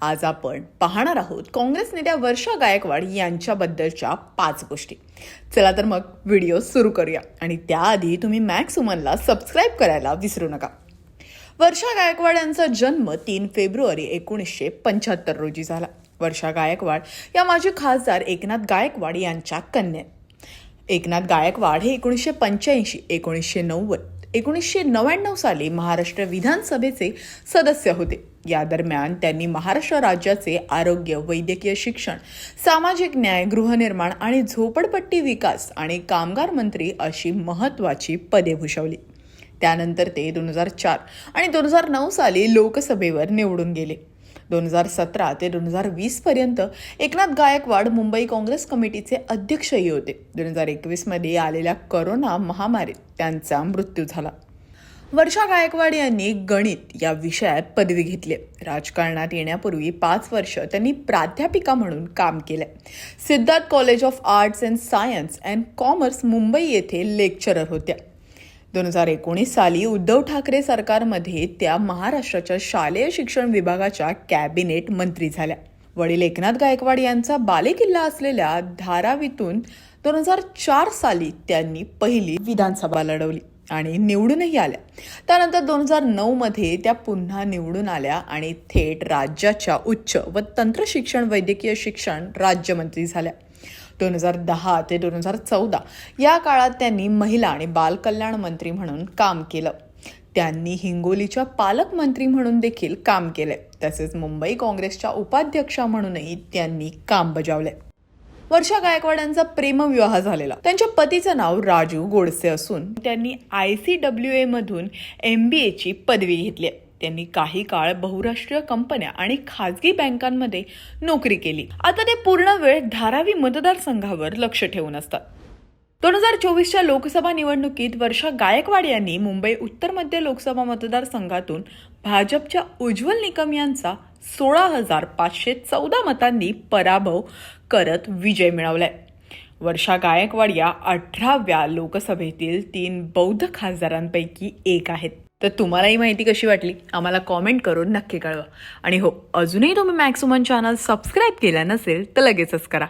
आज आपण पाहणार आहोत काँग्रेस नेत्या वर्षा गायकवाड यांच्याबद्दलच्या पाच गोष्टी. चला तर मग व्हिडिओ सुरू करूया. आणि त्याआधी तुम्ही मॅक्स उमनला सबस्क्राईब करायला विसरू नका. वर्षा गायकवाड यांचा जन्म तीन फेब्रुवारी एकोणीसशे पंच्याहत्तर रोजी झाला. वर्षा गायकवाड या माजी खासदार एकनाथ गायकवाड यांच्या कन्या एकनाथ गायकवाड हे एकोणीसशे पंच्याऐंशी एकोणीसशे नव्वद एकोणीसशे नव्याण्णव साली महाराष्ट्र विधानसभेचे सदस्य होते. या दरम्यान त्यांनी महाराष्ट्र राज्याचे आरोग्य वैद्यकीय शिक्षण सामाजिक न्याय गृहनिर्माण आणि झोपडपट्टी विकास आणि कामगार मंत्री अशी महत्त्वाची पदे भूषवली. त्यानंतर ते दोन हजार चार आणि दोन हजार नऊ साली लोकसभेवर निवडून गेले. दोन हजार सतरा ते दोन हजार वीसपर्यंत एकनाथ गायकवाड मुंबई काँग्रेस कमिटीचे अध्यक्षही होते. दोन हजार एकवीसमध्ये आलेल्या करोना महामारीत त्यांचा मृत्यू झाला. वर्षा गायकवाड यांनी गणित या विषयात पदवी घेतली. राजकारणात येण्यापूर्वी पाच वर्ष त्यांनी प्राध्यापिका म्हणून काम केलंय. Siddharth college of arts and science and commerce Mumbai येथे लेक्चरर होत्या. दोन हजार एकोणीस साली उद्धव ठाकरे सरकारमध्ये त्या महाराष्ट्राच्या शालेय शिक्षण विभागाच्या कॅबिनेट मंत्री झाल्या. वडील एकनाथ गायकवाड यांचा बालेकिल्ला असलेल्या धारावीतून दोन हजार चार साली त्यांनी पहिली विधानसभा लढवली. आणि निवडूनही आल्या. त्यानंतर दोन हजार नऊमध्ये त्या पुन्हा निवडून आल्या आणि थेट राज्याच्या उच्च व तंत्र शिक्षण वैद्यकीय शिक्षण राज्यमंत्री झाल्या. दोन हजार दहा ते दोन हजार चौदा या काळात त्यांनी महिला आणि बालकल्याण मंत्री म्हणून काम केलं. त्यांनी हिंगोलीच्या पालकमंत्री म्हणून देखील काम केले. तसेच मुंबई काँग्रेसच्या उपाध्यक्षा म्हणूनही त्यांनी काम बजावले. वर्षा गायकवाड यांचा प्रेमविवाह झालेला. त्यांच्या पतीचं नाव राजू गोडसे असून त्यांनी आय सी डब्ल्यू ए मधून एम बी एची पदवी घेतली. आहे त्यांनी काही काळ बहुराष्ट्रीय कंपन्या आणि खाजगी बँकांमध्ये नोकरी केली. आता ते पूर्ण वेळ धारावी मतदारसंघावर लक्ष ठेवून असतात. दोन हजार चोवीसच्या लोकसभा निवडणुकीत वर्षा गायकवाड यांनी मुंबई उत्तर मध्य लोकसभा मतदारसंघातून भाजपच्या उज्ज्वल निकम यांचा सोळा हजार पाचशे चौदा मतांनी पराभव करत विजय मिळवलाय. वर्षा गायकवाड या अठराव्या लोकसभेतील तीन बौद्ध खासदारांपैकी एक आहेत. तर तुम्हाला ही माहिती कशी वाटली? आम्हाला कॉमेंट करून नक्की कळवा. आणि हो अजूनही तुम्ही मॅक्सुमन चॅनल सबस्क्राईब केला नसेल तर लगेचच करा.